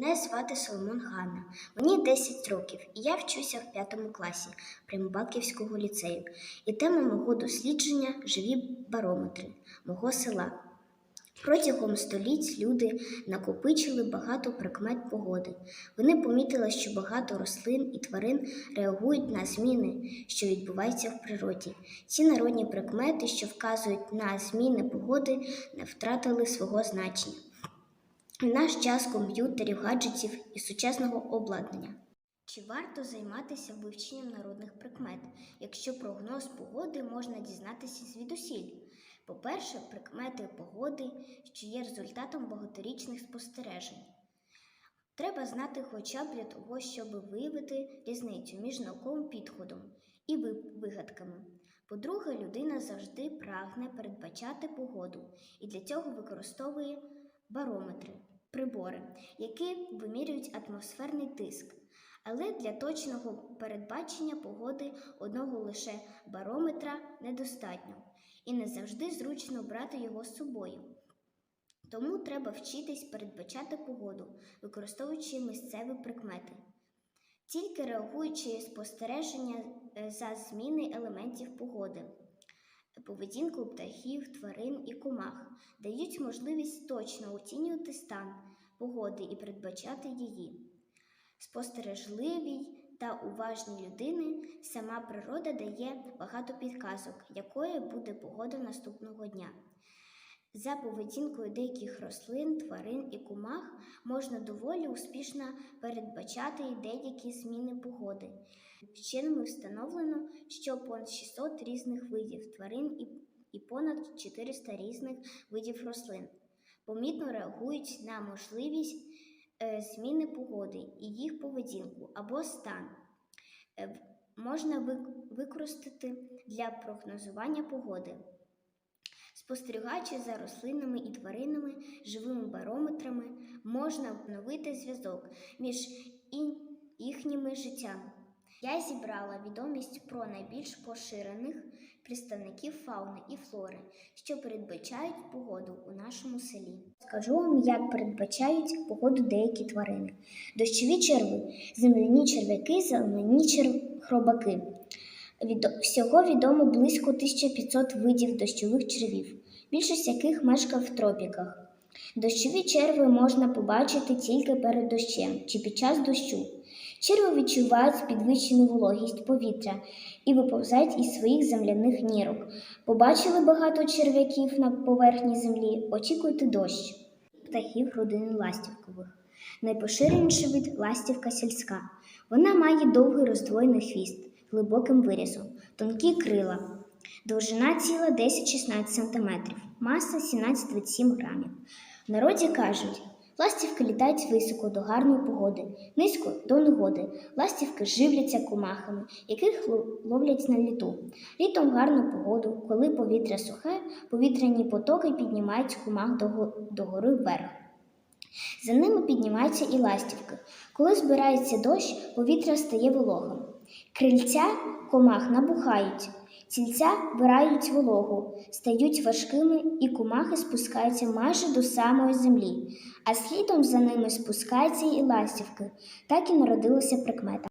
Мене звати Соломон Ганна. Мені 10 років, і я вчуся в п'ятому класі Примбаківського ліцею. І тема мого дослідження живі барометри мого села. Протягом століть люди накопичили багато прикмет погоди. Вони помітили, що багато рослин і тварин реагують на зміни, що відбуваються в природі. Ці народні прикмети, що вказують на зміни погоди, не втратили свого значення. В наш час комп'ютерів, гаджетів і сучасного обладнання. Чи варто займатися вивченням народних прикмет, якщо прогноз погоди можна дізнатися звідусіль? По-перше, прикмети погоди, що є результатом багаторічних спостережень. Треба знати хоча б для того, щоб виявити різницю між науковим підходом і вигадками. По-друге, людина завжди прагне передбачати погоду і для цього використовує барометри, прибори, які вимірюють атмосферний тиск. Але для точного передбачення погоди одного лише барометра недостатньо і не завжди зручно брати його з собою. Тому треба вчитись передбачати погоду, використовуючи місцеві прикмети. Тільки реагуючи спостереження е, за зміни елементів погоди, поведінку птахів, тварин і комах дають можливість точно оцінювати стан погоди і передбачати її. Спостережливій та уважній людини сама природа дає багато підказок, якою буде погода наступного дня. За поведінкою деяких рослин, тварин і комах можна доволі успішно передбачати і деякі зміни погоди. Вченими встановлено, що понад 600 різних видів тварин і, і понад 400 різних видів рослин помітно реагують на можливість е, зміни погоди і їх поведінку або стан. Е, Можна використати для прогнозування погоди. Спостерігаючи за рослинами і тваринами, живими барометрами, можна встановити зв'язок між їхніми життями. Я зібрала відомість про найбільш поширених представників фауни і флори, що передбачають погоду у нашому селі. Скажу вам, як передбачають погоду деякі тварини: дощові черви, земляні черв'яки, зелені чер- хробаки. Відо- Всього відомо близько 1500 видів дощових червів, більшість яких мешкає в тропіках. Дощові черви можна побачити тільки перед дощем чи під час дощу. Черви відчувають підвищену вологість повітря і виповзають із своїх земляних нірок. Побачили багато черв'яків на поверхні землі, очікуйте дощ. Птахів родини ластівкових. Найпоширеніший вид ластівка сільська. Вона має довгий роздвоєний хвіст, глибоким вирізом, тонкі крила, довжина тіла 10-16 см, маса 17-27 грамів. В народі кажуть, ластівки літають високо до гарної погоди, низько до негоди. Ластівки живляться комахами, яких ловлять на літу. Літом гарну погоду, коли повітря сухе, повітряні потоки піднімають комах дого- догори вверх. За ними піднімаються і ластівки. Коли збирається дощ, повітря стає вологим. Крильця комах набухають, цільця вирають вологу, стають важкими, і кумахи спускаються майже до самої землі, а слідом за ними спускаються і ластівки. Так і народилася прикмета.